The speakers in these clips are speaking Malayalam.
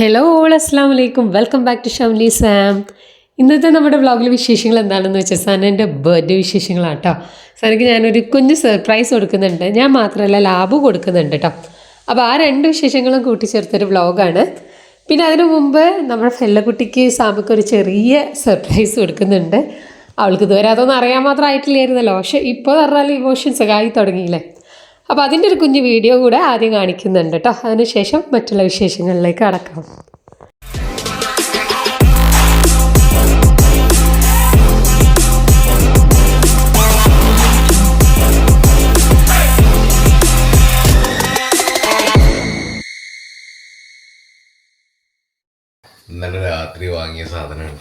ഹലോ ഓൾ അസ്സാം വലൈക്കും welcome back to Shamli Sam ഇന്നത്തെ നമ്മുടെ വ്ളോഗിൽ വിശേഷങ്ങൾ എന്താണെന്ന് വെച്ചാൽ സനന്റെ ബർത്ത്ഡേ വിശേഷങ്ങളാണ് കേട്ടോ സനക്ക് ഞാനൊരു കുഞ്ഞ് സർപ്രൈസ് കൊടുക്കുന്നുണ്ട്. ഞാൻ മാത്രമല്ല ലാബ് കൊടുക്കുന്നുണ്ട് കേട്ടോ അപ്പോൾ ആ രണ്ട് വിശേഷങ്ങളും കൂട്ടിച്ചേർത്തൊരു വ്ളോഗാണ് പിന്നെ അതിനു മുമ്പ് നമ്മുടെ ഫെല്ലക്കുട്ടിക്ക് സാമക്ക് ഒരു ചെറിയ സർപ്രൈസ് കൊടുക്കുന്നുണ്ട്. അവൾക്ക് ഇതുവരെ അതൊന്നും അറിയാൻ മാത്രം ആയിട്ടില്ലായിരുന്നല്ലോ. പക്ഷെ ഇപ്പോൾ പറഞ്ഞാൽ ഇമോഷൻസ് ഒക്കെ ആയി തുടങ്ങിയില്ലേ അപ്പോൾ അതിന്റെ ഒരു കുഞ്ഞ് വീഡിയോ കൂടെ ആദ്യം കാണിക്കുന്നുണ്ട് കേട്ടോ അതിനുശേഷം മറ്റുള്ള വിശേഷങ്ങളിലേക്ക് അടക്കാം ഇന്നലെ രാത്രി വാങ്ങിയ സാധനമാണ്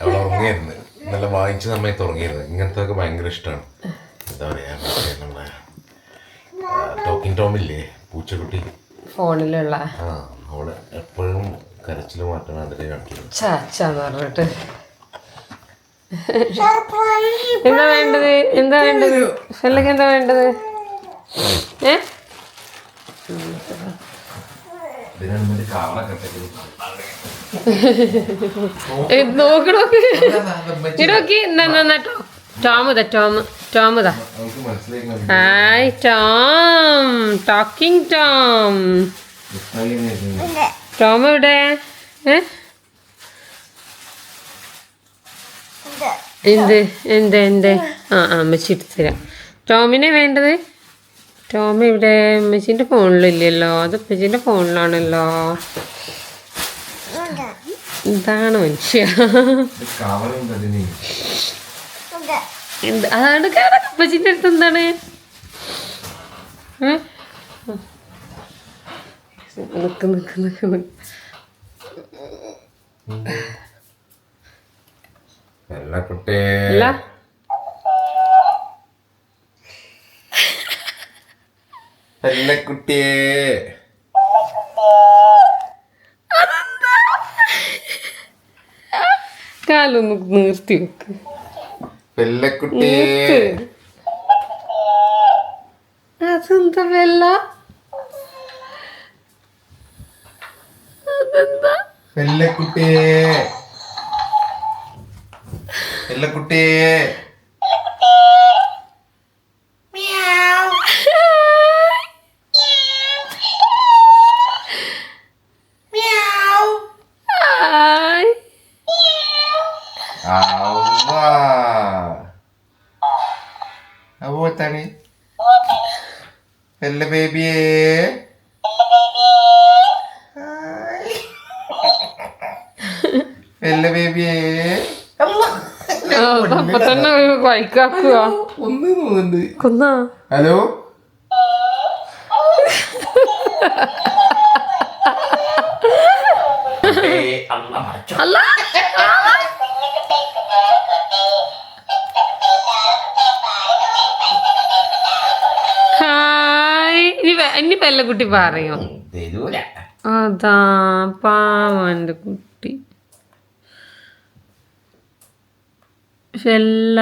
അവൾ ഉറങ്ങിയായിരുന്നു ഇന്നലെ വാങ്ങിച്ച സമയത്ത് ഉറങ്ങിയിരുന്നു. ഇങ്ങനത്തെ ഒക്കെ ഭയങ്കര ഇഷ്ടമാണ് എന്താ പറയാ നമ്മളെ ടോക്കിംഗ് ടോമില്ലേ? പൂച്ചക്കുട്ടി. ഫോണിലുള്ള. ആ അവൾ എപ്പോഴും കരച്ചിൽ മാറ്റണം അതിൽ കാണിക്കുന്നു ചാച്ചാന്ന് പറഞ്ഞിട്ട്. എന്താ വേണ്ടത്? എന്താ വേണ്ടത്? ഫെല്ലക്ക് എന്താ വേണ്ടത്? ഏ? ഇതിനാണ് മറ്റേ കാവളൊക്കെ ഏ, നോക്ക് നോക്ക്. ഇടോക്കി എന്നാ എന്നാ ഇതാ ടോമുതാ ടോം ഇതാ. Hi Tom. Talking Tom. Tom ഇവിടെ എന്ത്? എന്ത് എന്ത്? ആ ആ അമ്മച്ചി എടുത്തു തരാം ടോമിനെ വേണ്ടത്? ടോം ഇവിടെ അമ്മച്ചിന്റെ ഫോണിലില്ലല്ലോ. അത് അപ്പച്ചിന്റെ ഫോണിലാണല്ലോ. ഇതാണ് മനുഷ്യ. എന്ത്? അതാണ് അപ്പച്ചിന്റെ അടുത്ത് എന്താണ്? നിക്ക് കുട്ടിയെ കാലൊന്ന് നിർത്തി വെക്ക്. വെല്ലക്കുട്ടിയെ അതെന്താ വെല്ല അതെന്താ? വെല്ലക്കുട്ടിയെ ബേബിയേ അപ്പൊ തന്നെ വൈക്കാക്കുക ഒന്ന് തോന്നുന്നുണ്ട് കൊന്നാ. ഹലോ? അല്ല. ഹായ്. ഇനി വെ- ഇനി പെല്ലക്കുട്ടി പറയോ? അതാ പാവന്റെ കുട്ടി. ഷെല്ല.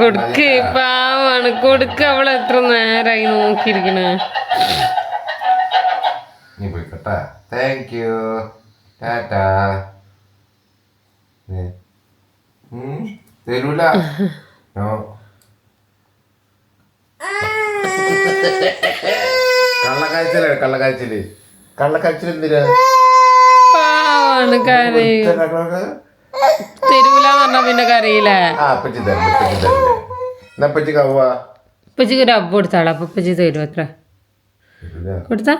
കൊടുക്ക് പാവാണ്. കൊടുക്ക അവൾ എത്ര നേരായി നോക്കിയിരിക്കണേ. നീ പോയിക്കോട്ടെ. താങ്ക് യു ടാറ്റാ തരൂല. നോ കള്ളക്കാഴ്ചല കള്ളക്കാഴ്ചൽ കള്ളക്കാഴ്ചൽ എന്തിനാ? തരൂലെന്ന് പറഞ്ഞാ പിന്നെ കറിയില്ലേ? ആ അപ്പച്ചി തരണ്ട അപ്പച്ചി തരണ്ടേ എന്നാ അപ്പച്ചി കవ్వ ഉപ്പച്ചിക്ക് ഒരു അബ്ബ് കൊടുത്താളാ അപ്പൊ ഉപ്പച്ചി തരും അത്ര. തരൂല. കൊടുത്താ?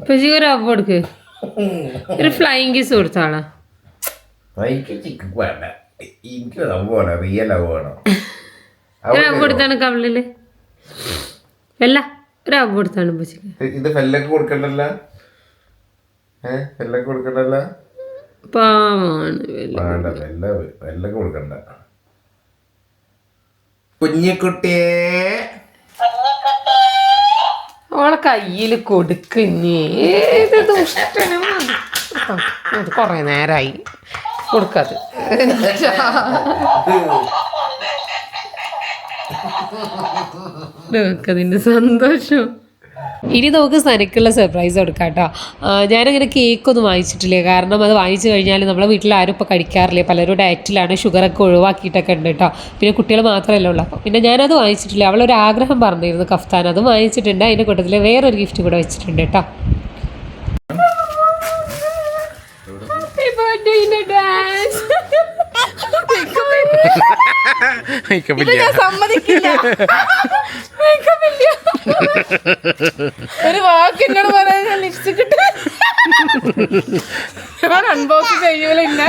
ഉപ്പച്ചിക്ക് ഒരു അബ്ബ് കൊടുക്ക്. ഒരു ഫ്ലൈങ് കിസ് കൊടുത്താളാ. എനിക്ക് ചിക്കൻ വേണ്ട. എനിക്ക് വേണം റിയൽ ലവ് വേണം. ഒരു അബ്ബ് കൊടുത്താണ് കവളിൽ. അല്ല ഒരു അബ്ബ് കൊടുത്താണ് ഉപ്പച്ചിക്ക് ഇത് ഫെല്ലക്ക് കൊടുക്കണ്ടല്ല? ഏ ഫെല്ലക്ക് കൊടുക്കണ്ടല്ല? പാവാണ് വല്ല. വേണ്ട വെല്ല വെല്ലക്ക് കൊടുക്കണ്ട. കുഞ്ഞിക്കുട്ടിയെ. അവളെ കയ്യിൽ കൊടുക്കുന്നേ ഇത് ദുഷ്ടനും. കുറേ നേരമായി കൊടുക്കാത്. നമുക്കതിന്റെ സന്തോഷം. ഇനി നമുക്ക് സനക്കുള്ള സർപ്രൈസ് കൊടുക്കാം കേട്ടോ ഞാനങ്ങനെ കേക്കൊന്നും വാങ്ങിച്ചിട്ടില്ല. കാരണം അത് വാങ്ങിച്ചു കഴിഞ്ഞാൽ നമ്മളെ വീട്ടിൽ ആരും ഇപ്പോൾ കഴിക്കാറില്ല. പലരും ഡയറ്റിലാണ് ഷുഗറൊക്കെ ഒഴിവാക്കിയിട്ടൊക്കെ ഉണ്ട് കേട്ടോ പിന്നെ കുട്ടികൾ മാത്രമല്ല ഉള്ളൂ. അപ്പോൾ പിന്നെ ഞാനത് വാങ്ങിച്ചിട്ടില്ല. അവളൊരു ആഗ്രഹം പറഞ്ഞിരുന്നു കഫ്താൻ. അതും വാങ്ങിച്ചിട്ടുണ്ട്. അതിന്റെ കൂട്ടത്തിൽ വേറൊരു ഗിഫ്റ്റ് കൂടെ വെച്ചിട്ടുണ്ട് കേട്ടോ സമ്മതിക്കില്ല. ഒരു വാക്ക് എന്നോട് പറയാൻ ഞാൻ ലിപ്സ്റ്റിക് ഇട്ട്. ഞാൻ അൺബോക്സ് ചെയ്യൂല ഇന്നെ.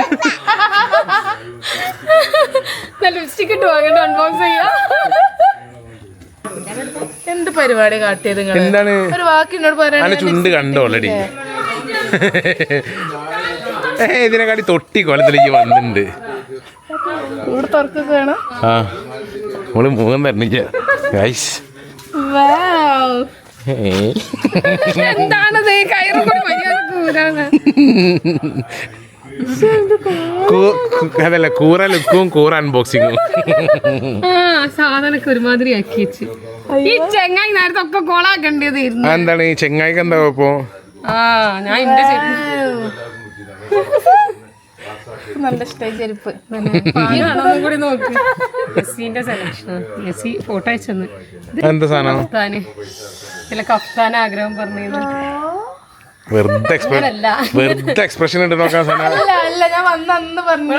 ഞാൻ ലിപ്സ്റ്റിക് ഇട്ട് വാങ്ങണ്ട അൺബോക്സ് ചെയ്യാ. എന്ത് പരിപാടി കാട്ടിയത് എന്താണ്? ഒരു വാക്ക് എന്നോട് പറയാൻ ചുണ്ട് കണ്ടോ ഓൾറെഡി ഏ ഇതിനെക്കാട്ടി തൊട്ടി കൊലത്തിലേക്ക് വന്നിട്ടുണ്ട്. ആ നമ്മൾ മുഖം തരണില്ല ഗൈസ് എന്താണത്. അതല്ല കൂറ ലുക്കും കൂറ അൺബോക്സിങ്ങും ആ സാധനമൊക്കെ ഒരുമാതിരി ആക്കി വെച്ച്. ഈ ചെങ്ങായി നേരത്തെ ഒക്കെ കോളാക്കേണ്ടത് എന്താണ്? ഈ ചെങ്ങായിക്ക് എന്താ കുഴപ്പം? ആ ഞാൻ എന്റെ നല്ല ഇഷ്ടമായി ചെരുപ്പ് കൂടി നോക്ക്. മെസ്സിന്റെ സെലക്ഷൻ മെസ്സി ഫോട്ടോ അയച്ചെന്ന്. എന്താ സാധനം? കഫ്താന്. ചില കഫ്താൻ ആഗ്രഹം പറഞ്ഞു വെറുതെ എക്സ്പ്രഷൻ അല്ല വെറുതെ എക്സ്പ്രഷൻ ഇട്ട് നോക്കാൻ സാധനം. അല്ല ഞാൻ പറഞ്ഞു.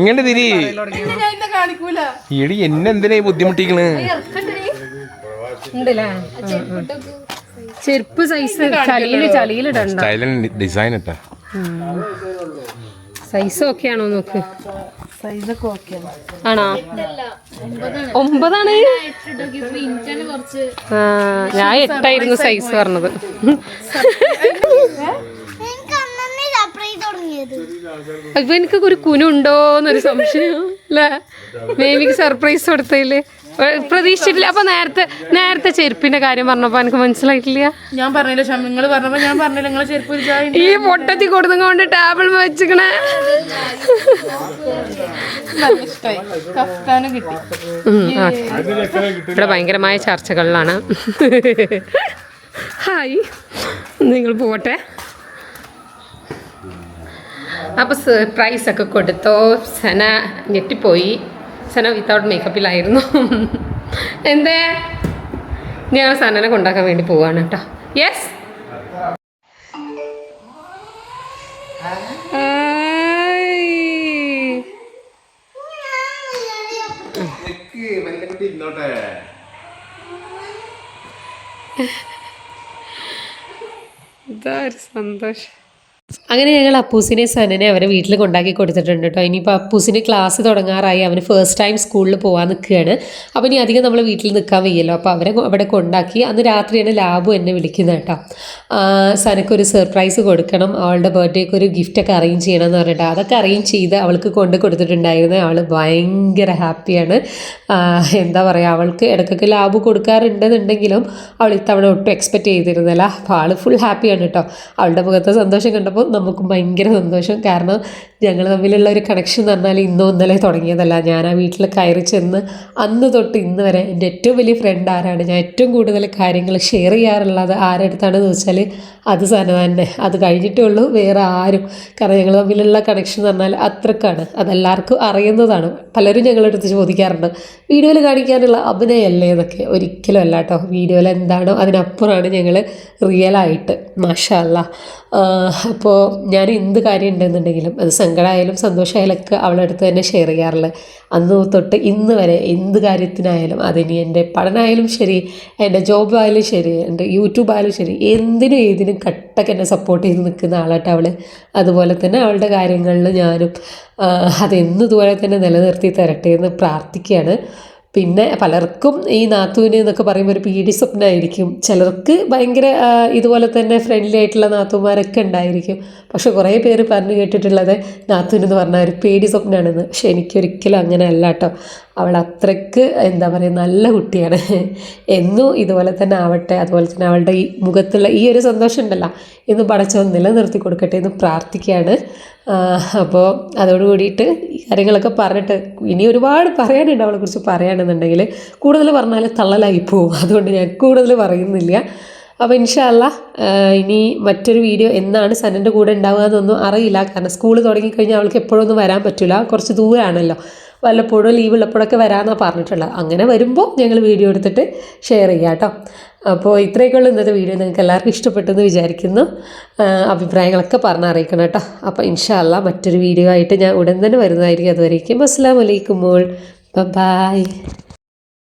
ഇങ്ങനെ തിരി. ഞാൻ എന്നെ കാണിക്കൂല. എടി എന്നെ എന്തിനാ ഈ ബുദ്ധിമുട്ടിക്കണ്? ഉണ്ടല്ലേ? ചെരുപ്പ് സൈസ് ചളിയിൽ ചളിയിലിടണ്ട ഡിസൈൻ ഇട്ടാ. സൈസ് ഓക്കെ ആണോ നോക്ക്? സൈസൊക്കെ ആണോ. ഒമ്പതാണ്? ആ, ഞാൻ എട്ടായിരുന്നു സൈസ് പറഞ്ഞത്. അപ്പൊ എനിക്ക് ഒരു കുനുണ്ടോന്നൊരു സംശയം. അല്ലേ? മേമിക്ക് സർപ്രൈസ് കൊടുത്തില്ലേ പ്രതീക്ഷിച്ചിട്ടില്ല. അപ്പൊ നേരത്തെ നേരത്തെ ചെരുപ്പിന്റെ കാര്യം പറഞ്ഞപ്പോ എനിക്ക് മനസ്സിലായിട്ടില്ല? ഞാൻ പറഞ്ഞില്ല നിങ്ങൾ പറഞ്ഞപ്പോ ഞാൻ പറഞ്ഞില്ല നിങ്ങളെ ചെരുപ്പ് ഈ പൊട്ടത്തി കൊടുത്തുകൊണ്ട് ടേബിൾ വെച്ചിക്കണേ. ഇവിടെ ഭയങ്കരമായ ചർച്ചകളിലാണ്. ഹായ്. നിങ്ങൾ പോട്ടെ അപ്പോൾ സർപ്രൈസ് ഒക്കെ കൊടുത്തോ. സന ഞെട്ടിപ്പോയി. സന വിത്തൗട്ട് മേക്കപ്പിലായിരുന്നു എന്തേ? ഞാൻ സനനെ കൊണ്ടാക്കാൻ വേണ്ടി പോവാണ് കേട്ടോ. യെസ് സന്തോഷം. അങ്ങനെ ഞങ്ങൾ അപ്പൂസിനെ സനനെ അവരെ വീട്ടിൽ കൊണ്ടാക്കി കൊടുത്തിട്ടുണ്ട് കേട്ടോ. ഇനിയിപ്പോൾ അപ്പൂസിന് ക്ലാസ് തുടങ്ങാറായി. അവന് ഫസ്റ്റ് ടൈം സ്കൂളിൽ പോകാൻ നിൽക്കുകയാണ്. അപ്പോൾ ഇനി അധികം നമ്മൾ വീട്ടിൽ നിൽക്കാൻ വയ്യല്ലോ. അപ്പോൾ അവരെ അവിടെ കൊണ്ടാക്കി അന്ന് രാത്രിയാണ് ലാബു എന്നെ വിളിക്കുന്നത് കേട്ടോ. സനക്കൊരു സർപ്രൈസ് കൊടുക്കണം. അവളുടെ ബർത്ത്ഡേക്ക് ഒരു ഗിഫ്റ്റൊക്കെ അറേഞ്ച് ചെയ്യണം എന്ന് പറഞ്ഞിട്ട്. അതൊക്കെ അറേഞ്ച് ചെയ്ത് അവൾക്ക് കൊണ്ട് കൊടുത്തിട്ടുണ്ടായിരുന്നു. അവൾ ഭയങ്കര ഹാപ്പിയാണ് എന്താ പറയുക അവൾക്ക് ഇടയ്ക്കൊക്കെ ലാബ് കൊടുക്കാറുണ്ടെന്നുണ്ടെങ്കിലും അവൾ ഇത്തവണ ഒട്ടും എക്സ്പെക്റ്റ് ചെയ്തിരുന്നില്ല. അപ്പോൾ ആൾ ഫുൾ ഹാപ്പിയാണ് കേട്ടോ. അവളുടെ മുഖത്തെ സന്തോഷം കണ്ടപ്പോൾ നമുക്കും ഭയങ്കര സന്തോഷം. കാരണം ഞങ്ങൾ തമ്മിലുള്ള ഒരു കണക്ഷൻ എന്ന് പറഞ്ഞാൽ ഇന്നോ ഇന്നലെ തുടങ്ങിയതല്ല. ഞാൻ ആ വീട്ടിൽ കയറി ചെന്ന് അന്ന് തൊട്ട് ഇന്ന് വരെ എന്റെ ഏറ്റവും വലിയ ഫ്രണ്ട് ആരാണ്? ഞാൻ ഏറ്റവും കൂടുതൽ കാര്യങ്ങൾ ഷെയർ ചെയ്യാറുള്ളത് ആരടുത്താണെന്ന് വെച്ചാൽ അത് സന തന്നെ. അത് കഴിഞ്ഞിട്ടേ ഉള്ളൂ വേറെ ആരും. കാരണം ഞങ്ങൾ തമ്മിലുള്ള കണക്ഷൻ എന്ന് പറഞ്ഞാൽ അത്രക്കാണ്. അതെല്ലാവർക്കും അറിയുന്നതാണ്. പലരും ഞങ്ങളുടെ അടുത്ത് ചോദിക്കാറുണ്ട്. വീഡിയോയിൽ കാണിക്കാനുള്ള അഭിനയമല്ലേ എന്നൊക്കെ. ഒരിക്കലും അല്ല കേട്ടോ വീഡിയോയിൽ എന്താണോ അതിനപ്പുറമാണ് ഞങ്ങൾ റിയലായിട്ട് മാഷല്ല അപ്പോൾ ഞാൻ എന്ത് കാര്യം ഉണ്ടെന്നുണ്ടെങ്കിലും അത് സങ്കടമായാലും സന്തോഷമായാലും ഒക്കെ അവളുടെ അടുത്ത് തന്നെ ഷെയർ ചെയ്യാറുള്ളത് അന്ന് തൊട്ട് ഇന്ന് വരെ എന്ത് കാര്യത്തിനായാലും അതിനി എന്റെ പഠനമായാലും ശരി എന്റെ ജോബ് ആയാലും ശരി എന്റെ യൂട്യൂബ് ആയാലും ശരി എന്തിനും ഏതിനും കട്ടൊക്കെ എന്നെ സപ്പോർട്ട് ചെയ്ത് നിൽക്കുന്ന ആളായിട്ട് അവൾ അതുപോലെ തന്നെ അവളുടെ കാര്യങ്ങളിൽ ഞാനും അതെന്തുപോലെ തന്നെ നിലനിർത്തി തരട്ടെ എന്ന് പ്രാർത്ഥിക്കുകയാണ്. പിന്നെ പലർക്കും ഈ നാത്തൂന് എന്നൊക്കെ പറയുമ്പോൾ ഒരു പീഡി സ്വപ്നമായിരിക്കും ചിലർക്ക് ഭയങ്കര ഇതുപോലെ തന്നെ ഫ്രണ്ട്ലി ആയിട്ടുള്ള നാത്തൂമാരൊക്കെ ഉണ്ടായിരിക്കും. പക്ഷെ കുറേ പേര് പറഞ്ഞു കേട്ടിട്ടുള്ളത് നാത്തൂൻ എന്ന് പറഞ്ഞാൽ ഒരു പേടി സ്വപ്നമാണെന്ന് പക്ഷെ എനിക്കൊരിക്കലും അങ്ങനെ അല്ല കേട്ടോ. അവൾ അത്രയ്ക്ക് എന്താ പറയുക നല്ല കുട്ടിയാണ്. എന്നും ഇതുപോലെ തന്നെ ആവട്ടെ അതുപോലെ തന്നെ അവളുടെ ഈ മുഖത്തുള്ള ഈ ഒരു സന്തോഷം ഉണ്ടല്ലോ ഇന്ന് പടച്ചവൻ നിലനിർത്തി കൊടുക്കട്ടെ എന്ന് പ്രാർത്ഥിക്കുകയാണ്. അപ്പോൾ അതോട് കൂടിയിട്ട് ഈ കാര്യങ്ങളൊക്കെ പറഞ്ഞിട്ട് ഇനി ഒരുപാട് പറയാനുണ്ട് അവളെക്കുറിച്ച് പറയുകയാണെന്നുണ്ടെങ്കിൽ കൂടുതൽ പറഞ്ഞാൽ തള്ളലായി പോവും. അതുകൊണ്ട് ഞാൻ കൂടുതൽ പറയുന്നില്ല. അപ്പോൾ ഇൻഷാല്ല ഇനി മറ്റൊരു വീഡിയോ എന്നാണ് സനന്റെ കൂടെ ഉണ്ടാവുക എന്നൊന്നും അറിയില്ല. കാരണം സ്കൂൾ തുടങ്ങിക്കഴിഞ്ഞാൽ അവൾക്ക് എപ്പോഴൊന്നും വരാൻ പറ്റില്ല. കുറച്ച് ദൂരമാണല്ലോ വല്ലപ്പോഴും ലീവ് ഉള്ളപ്പോഴൊക്കെ വരാമെന്നാണ് പറഞ്ഞിട്ടുള്ളത്. അങ്ങനെ വരുമ്പോൾ ഞങ്ങൾ വീഡിയോ എടുത്തിട്ട് ഷെയർ ചെയ്യാം കേട്ടോ അപ്പോൾ ഇത്രയൊക്കെയുള്ള ഇന്നത്തെ വീഡിയോ നിങ്ങൾക്ക് എല്ലാവർക്കും ഇഷ്ടപ്പെട്ടെന്ന് വിചാരിക്കുന്നു. അഭിപ്രായങ്ങളൊക്കെ പറഞ്ഞറിയിക്കണം കേട്ടോ അപ്പോൾ ഇൻഷാല്ല മറ്റൊരു വീഡിയോ ആയിട്ട് ഞാൻ ഉടൻ തന്നെ വരുന്നതായിരിക്കും. അതുവരേക്കും അസ്സാം വലൈക്കുമ്പോൾ ബൈ